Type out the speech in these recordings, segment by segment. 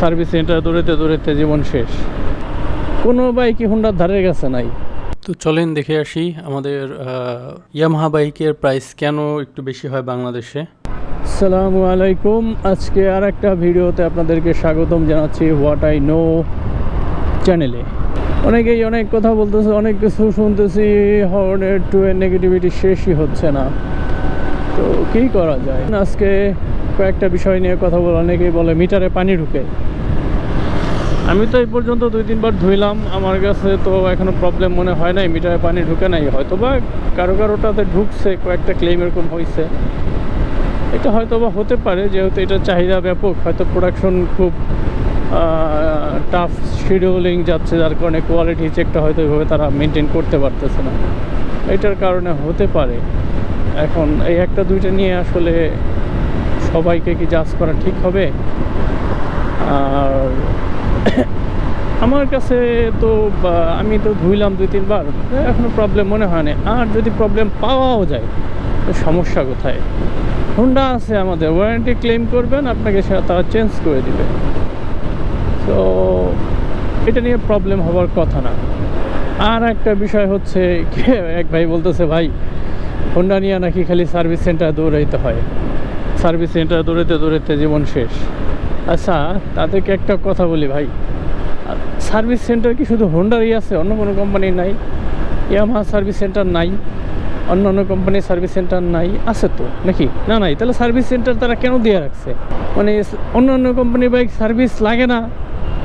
Service centre দৌড়াতে দৌড়াতে জীবন শেষ। কোনো বাইকই হুন্ডার ধারে গেছে নাই। তো চলেন দেখে আসি আমাদের ইয়ামাহা বাইকের প্রাইস কেন একটু বেশি হয় বাংলাদেশে। আসসালামু আলাইকুম। আজকে আর একটা ভিডিওতে আপনাদেরকে স্বাগতম জানাচ্ছি হোয়াট আই নো চ্যানেলে অনেকেই অনেক কথা বলতেছে অনেক কিছু শুনতেছি হর্নের টু এর নেগেটিভিটি শেষই হচ্ছে না। তো কী করা যায়? আজকে কয়েকটা বিষয় নিয়ে কথা বলে অনেকেই বলে মিটারে পানি ঢুকে। আমি তো এই পর্যন্ত দুই তিনবার ধুইলাম। আমার কাছে তো এখনও প্রবলেম মনে হয় নাই, মিটারে পানি ঢুকে নাই। হয়তো বা কারও কারোটাতে ঢুকছে, কয়েকটা ক্লেম এরকম হয়েছে এটা হয়তো বা হতে পারে, যেহেতু এটা চাহিদা ব্যাপক। হয়তো প্রোডাকশন খুব টাফ শিডিউলিং যাচ্ছে, যার কারণে কোয়ালিটি চেকটা হয়তো ওইভাবে তারা মেনটেন করতে পারতেছে না। এটার কারণে হতে পারে। এখন এই একটা, দুইটা নিয়ে আসলে সবাইকে কি জাজ করা ঠিক হবে? আর আমার কাছে তো আমি তো ধুইলাম দুই, তিনবার। এখনও প্রবলেম মনে হয় না আর যদি প্রবলেম পাওয়াও যায়, তো সমস্যা কোথায়? হোন্ডা আছে আমাদের। ওয়ারেন্টি ক্লেম করবেন, আপনাকে সেটা তারা চেঞ্জ করে দিবে। তো এটা নিয়ে প্রবলেম হওয়ার কথা না। আর একটা বিষয় হচ্ছে এক ভাই বলতেছে, ভাই হোন্ডা নিয়ে নাকি খালি সার্ভিস সেন্টার দৌড়াইতে হয়। সার্ভিস সেন্টার দৌড়াতে দৌড়াতে জীবন শেষ। আচ্ছা তাদেরকে একটা কথা বলি ভাই। সার্ভিস সেন্টার কি শুধু হোন্ডারই আছে? অন্য কোনো কোম্পানি নাই। ইয়ামাহা সার্ভিস সেন্টার নাই। অন্য অন্য কোম্পানির সার্ভিস সেন্টার নাই। আছে তো, নাকি? না, নাই। তাহলে সার্ভিস সেন্টার তারা কেন দিয়ে রাখছে? মানে অন্য অন্য কোম্পানির বাইক সার্ভিস লাগে না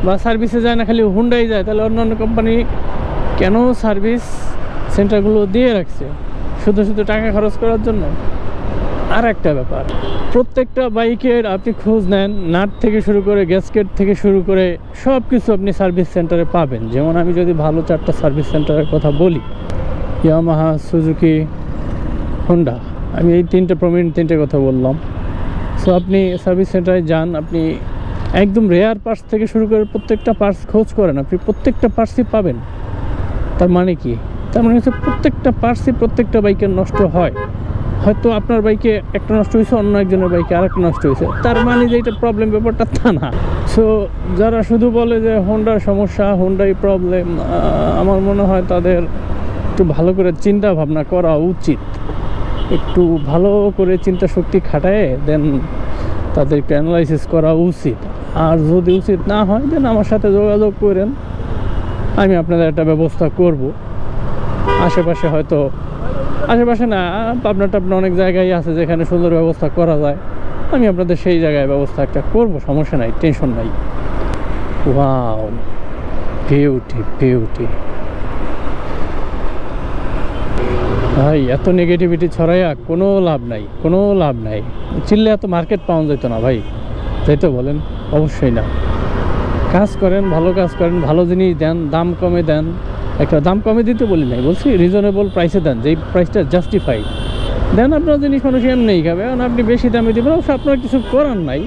বা সার্ভিসে যায় না, খালি হুন্ডাই যায়। তাহলে অন্য অন্য কোম্পানি কেন সার্ভিস সেন্টারগুলো দিয়ে রাখছে? শুধু শুধু টাকা খরচ করার জন্য? আর একটা ব্যাপার। প্রত্যেকটা বাইকের আপনি খোঁজ নেন, নাট থেকে শুরু করে গ্যাসকেট থেকে শুরু করে সব কিছু আপনি সার্ভিস সেন্টারে পাবেন। যেমন আমি যদি ভালো চারটা সার্ভিস সেন্টারের কথা বলি, ইয়ামাহা, সুজুকি হোন্ডা আমি এই তিনটে প্রমিনেন্ট তিনটে কথা বললাম। সো আপনি সার্ভিস সেন্টারে যান, আপনি একদম রেয়ার পার্টস থেকে শুরু করে প্রত্যেকটা পার্টস খোঁজ করেন, আপনি প্রত্যেকটা পার্টসই পাবেন। তার মানে কি? তার মানে হচ্ছে প্রত্যেকটা পার্টসই প্রত্যেকটা বাইকের নষ্ট হয়। হয়তো আপনার বাইকে একটা নষ্ট হয়েছে, অন্য একজনের বাইকে আরেকটা নষ্ট হয়েছে। তার মানে যে এটা প্রবলেম ব্যাপারটা তা না। সো যারা শুধু বলে যে হোন্ডার সমস্যা হোন্ডাই প্রবলেম আমার মনে হয় তাদের একটু ভালো করে চিন্তা ভাবনা করা উচিত। একটু ভালো করে চিন্তা শক্তি খাটায় দেন তাদের একটু অ্যানালাইসিস করা উচিত। আর যদি উচিত না হয় দেন আমার সাথে যোগাযোগ করেন। আমি আপনাদের একটা ব্যবস্থা করব। আশেপাশে হয়তো আশেপাশে না, পাবনা টাবনা অনেক জায়গায় আছে যেখানে সুন্দর ব্যবস্থা করা যায়। আমি আপনাদের সেই জায়গায় ব্যবস্থা একটা করব, সমস্যা নাই টেনশন নাই। ওয়াও বিউটি বিউটি ভাই, এত নেগেটিভিটি ছড়াইয়া কোনো লাভ নাই, কোনো লাভ নাই। চিল্লে এত মার্কেট পাওয়া যেত না ভাই, তাই তো বলেন? অবশ্যই না। কাজ করেন, ভালো কাজ করেন, ভালো জিনিস দেন, দাম কমে দেন। একটা দাম কমে দিতে বলি নাই, বলছি রিজনেবল প্রাইসে দেন, যেই প্রাইসটা জাস্টিফাই দেন আপনার জিনিস মানুষ এমনিই খাবে কারণ আপনি বেশি দামে দেবেন, অবশ্য আপনার কিছু করার নাই।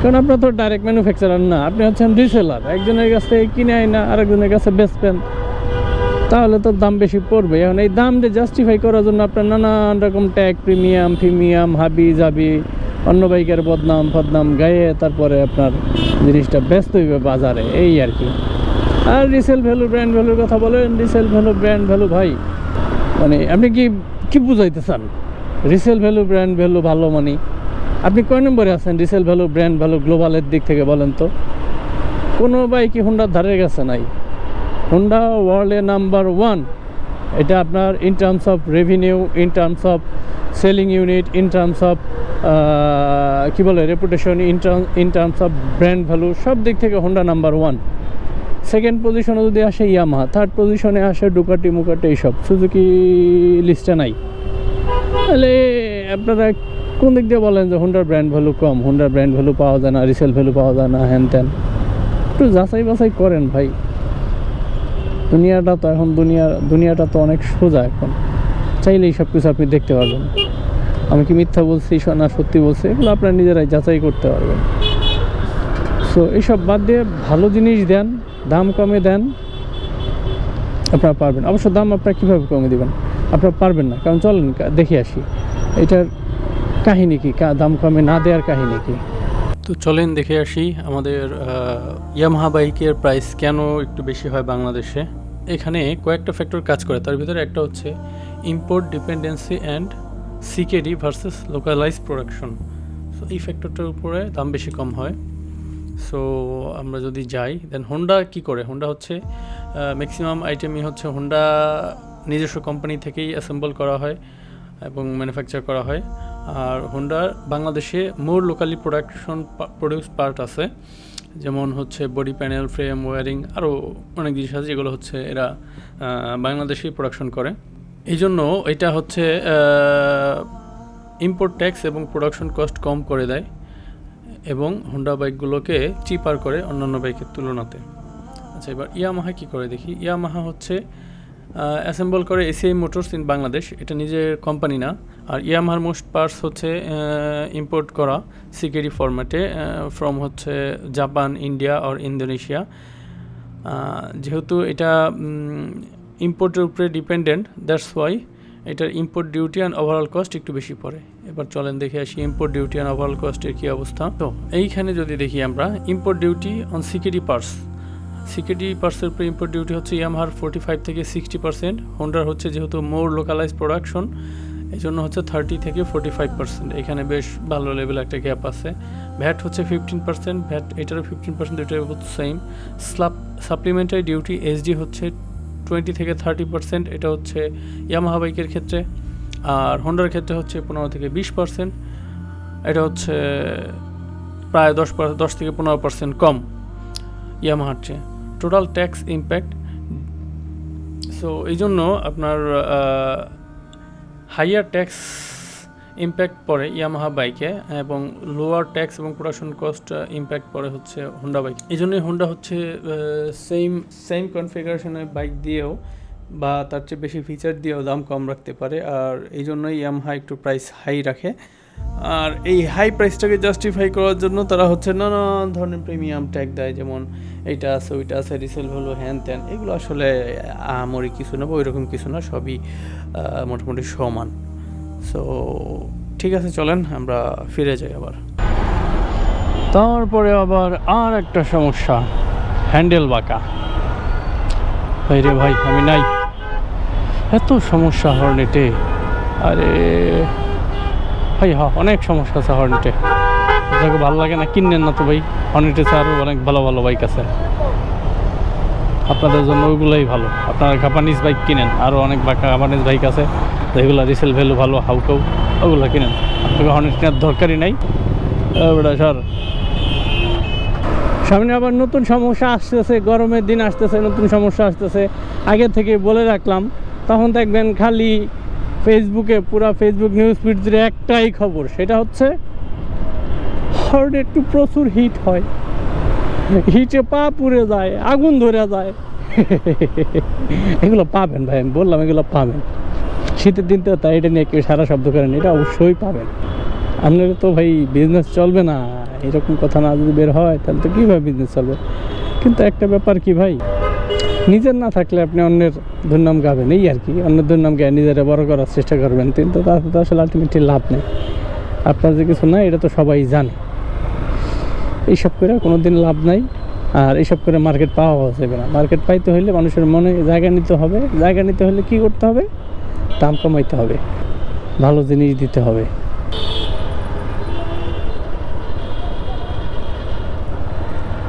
কারণ আপনার তো ডাইরেক্ট ম্যানুফ্যাকচারার না, আপনি হচ্ছেন রিসেলার একজনের কাছ থেকে কিনে আয় না, আরেকজনের কাছে বেচবেন। তাহলে তো দাম বেশি পড়বে। এখন এই দাম যে জাস্টিফাই করার জন্য আপনার নানান রকম ট্যাগ প্রিমিয়াম ফিমিয়াম হাবি, জাবি, অন্য বাইকের বদনাম, ফদনাম, গায়ে তারপরে আপনার জিনিসটা ব্যস্ত হইবে বাজারে, এই আর কি। আর রিসেল ভ্যালু ব্র্যান্ড ভ্যালুর কথা বলেন রিসেল ভ্যালু ব্র্যান্ড ভ্যালু ভাই। মানে আপনি কি কি বুঝাইতে চান রিসেল ভ্যালু ব্র্যান্ড ভ্যালু ভালো মানে? আপনি কয় নম্বরে আছেন? রিসেল ভ্যালু ব্র্যান্ড ভ্যালু গ্লোবালের দিক থেকে বলেন তো। কোনো বাইকই হুন্ডার ধারে গেছে নাই? হুন্ডা ওয়ার্ল্ডে নাম্বার ওয়ান এটা আপনার in terms of revenue in terms of selling unit in terms of কী বলে reputation in in terms of brand value সব দিক থেকে হোন্ডা নাম্বার ওয়ান সেকেন্ড পজিশনে যদি আসে ইয়ামাহা থার্ড পজিশনে আসে ডুকাটি মুকাটি এইসব। সুজুকি লিস্টে নাই। তাহলে আপনারা কোন দিক দিয়ে বলেন যে হোন্ডার ব্র্যান্ড ভ্যালু কম? হোন্ডার ব্র্যান্ড ভ্যালু পাওয়া যায় না রিসেল ভ্যালু পাওয়া যায় না হ্যান ত্যান একটু যাচাই বাছাই করেন ভাই। দুনিয়াটা তো এখন দুনিয়া, দুনিয়াটা তো অনেক সোজা এখন। চাইলেই সব কিছু আপনি দেখতে পারবেন। আমি কি মিথ্যা বলছি, না সত্যি বলছি, এগুলো আপনার নিজেরাই যাচাই করতে পারবেন। সো এইসব বাদ দিয়ে ভালো জিনিস দেন, দাম কমে দেন, আপনারা পারবেন। অবশ্য দাম আপনারা কীভাবে কমে দেবেন? আপনারা পারবেন না। কারণ চলেন দেখে আসি। এটার কাহিনী কি? দাম কমে না দেওয়ার কাহিনী কি? তো চলেন দেখে আসি আমাদের ইয়ামাহা বাইকের প্রাইস কেন একটু বেশি হয় বাংলাদেশে? এখানে কয়েকটা ফ্যাক্টর কাজ করে। তার ভিতরে একটা হচ্ছে import dependency and CKD versus localize production so এই ফ্যাক্টরটার উপরে দাম বেশি কম হয়। সো আমরা যদি যাই দেন হোন্ডা কি করে? হোন্ডা হচ্ছে ম্যাক্সিমাম আইটেমই হচ্ছে হোন্ডা নিজস্ব কোম্পানি থেকেই অ্যাসেম্বল করা হয় এবং ম্যানুফ্যাকচার করা হয়। আর হোন্ডার বাংলাদেশে more locally production produce part আছে। যেমন হচ্ছে বডি প্যানেল ফ্রেম ওয়ারিং আরও অনেক জিনিস আছে যেগুলো হচ্ছে এরা বাংলাদেশেই প্রোডাকশন করে। এই জন্য এটা হচ্ছে ইম্পোর্ট ট্যাক্স এবং প্রোডাকশন কস্ট কম করে দেয়। এবং হোন্ডা বাইকগুলোকে চিপার করে অন্যান্য বাইকের তুলনাতে। আচ্ছা এবার ইয়ামাহা কি করে দেখি? ইয়ামাহা হচ্ছে অ্যাসেম্বল করে এসিআই মোটরস ইন বাংলাদেশ এটা নিজের কোম্পানি না। আর ইয়ামাহার মোস্ট পার্টস হচ্ছে ইম্পোর্ট করা সিকেডি ফরম্যাটে ফ্রম হচ্ছে জাপান ইন্ডিয়া আর ইন্দোনেশিয়া যেহেতু এটা ইম্পোর্টের উপরে ডিপেন্ডেন্ট দ্যাটস ওয়াই এটার import duty and overall cost একটু বেশি পড়ে। এবার চলেন দেখে আসি ইম্পোর্ট ডিউটি অ্যান্ড ওভারঅল কস্টের কী অবস্থা। তো, এইখানে যদি দেখি আমরা import duty on security parts CKD পার্সের উপরে ইম্পোর্ট ডিউটি হচ্ছে ইয়ামাহার ফোর্টি ফাইভ থেকে সিক্সটি পার্সেন্ট হোন্ডার হচ্ছে যেহেতু মোর লোকালাইজ প্রোডাকশন এই জন্য হচ্ছে থার্টি থেকে ফোর্টি ফাইভ পার্সেন্ট এখানে বেশ ভালো লেভেল একটা গ্যাপ আছে। ভ্যাট হচ্ছে ফিফটিন পার্সেন্ট ভ্যাট এটারও ফিফটিন পার্সেন্ট এটা same slab supplementary duty SD হচ্ছে টোয়েন্টি থেকে থার্টি পার্সেন্ট এটা হচ্ছে ইয়ামাহা বাইকের ক্ষেত্রে। আর হোন্ডার ক্ষেত্রে হচ্ছে পনেরো থেকে বিশ পার্সেন্ট এটা হচ্ছে প্রায় দশ দশ থেকে পনেরো পার্সেন্ট কম ইয়ামাহার চেয়ে। টোটাল ট্যাক্স ইম্প্যাক্ট সো এই জন্য আপনার হাইয়ার ট্যাক্স ইম্প্যাক্ট পড়ে ইয়ামাহা বাইকে এবং লোয়ার ট্যাক্স এবং প্রোডাকশন কস্ট ইম্প্যাক্ট পড়ে হচ্ছে হোন্ডা বাইক এই জন্যই হোন্ডা হচ্ছে সেম সেম কনফিগারেশনের বাইক দিয়েও বা তার চেয়ে বেশি ফিচার দিয়েও দাম কম রাখতে পারে, আর এই জন্যই ইয়ামাহা একটু প্রাইস হাই রাখে। আর এই হাই প্রাইসটাকে জাস্টিফাই করার জন্য তারা হচ্ছে নানান ধরনের প্রিমিয়াম ট্যাগ দেয়, যেমন এইটা আছে, ওইটা আছে রিসেল ভ্যালু হ্যান ত্যান, এগুলো আসলে আমরি কিছু না বা ওইরকম কিছু না, সবই মোটামুটি সমান। সো ঠিক আছে, চলেন, আমরা ফিরে যাই আবার। তারপরে আবার আর একটা সমস্যা, হ্যান্ডেল বাঁকা। ভাই রে ভাই, আমি নাই। এত সমস্যা হর্নেটে। আরে, ভাই হ্যাঁ অনেক সমস্যা আছে হর্নেটে। যাকে, ভালো লাগে না, কিনেন না তো ভাই। হর্নেটে আরও অনেক ভালো ভালো বাইক আছে। আপনাদের জন্য ওইগুলোই ভালো। আপনারা জাপানিজ বাইক কিনেন আরও অনেক বাঁকা জাপানিজ বাইক আছে। যেগুলো রিসেল ভ্যালু ভালো হাউকাউ ওগুলো কিনেন। আপনাকে হর্নেট কেনার দরকারই নাই। ওটা স্যার। সামনে আবার নতুন সমস্যা আসতেছে, গরমের দিন আসতেছে, নতুন সমস্যা আসতেছে। আগে থেকে বলে রাখলাম, তখন দেখবেন খালি ফেসবুকে পুরা ফেসবুক নিউজ ফিড একটাই খবর, সেটা হচ্ছে হর্ন একটু প্রচুর হিট হয়। হিটে পা পুড়ে যায়, আগুন ধরে যায়। এগুলো পাবেন ভাই, আমি বললাম এগুলো পাবেন। শীতের দিন তো, তাই এটা নিয়ে কেউ সারা শব্দ করেন এটা অবশ্যই পাবেন। আপনার তো ভাই বিজনেস চলবে না, এরকম কথা না যদি বের হয়, তাহলে তো কীভাবে বিজনেস চলবে? কিন্তু একটা ব্যাপার কি ভাই, নিজের না থাকলে আপনি অন্যের দুর্নাম গাবেন, এই আর কি, অন্যের দুর্নাম গায়ে নিজেরা বড় করার চেষ্টা করবেন, কিন্তু তাতে তো আসলে আলটিমেটলি লাভ নেই। আপনার যে কিছু না, এটা তো সবাই জানে। এইসব করে কোনো দিন লাভ নাই, আর এইসব করে মার্কেট পাওয়া যাবে না। মার্কেট পাইতে হলে মানুষের মনে জায়গা নিতে হবে, জায়গা নিতে হলে কি করতে হবে? দাম কমাইতে হবে ভালো জিনিস দিতে হবে।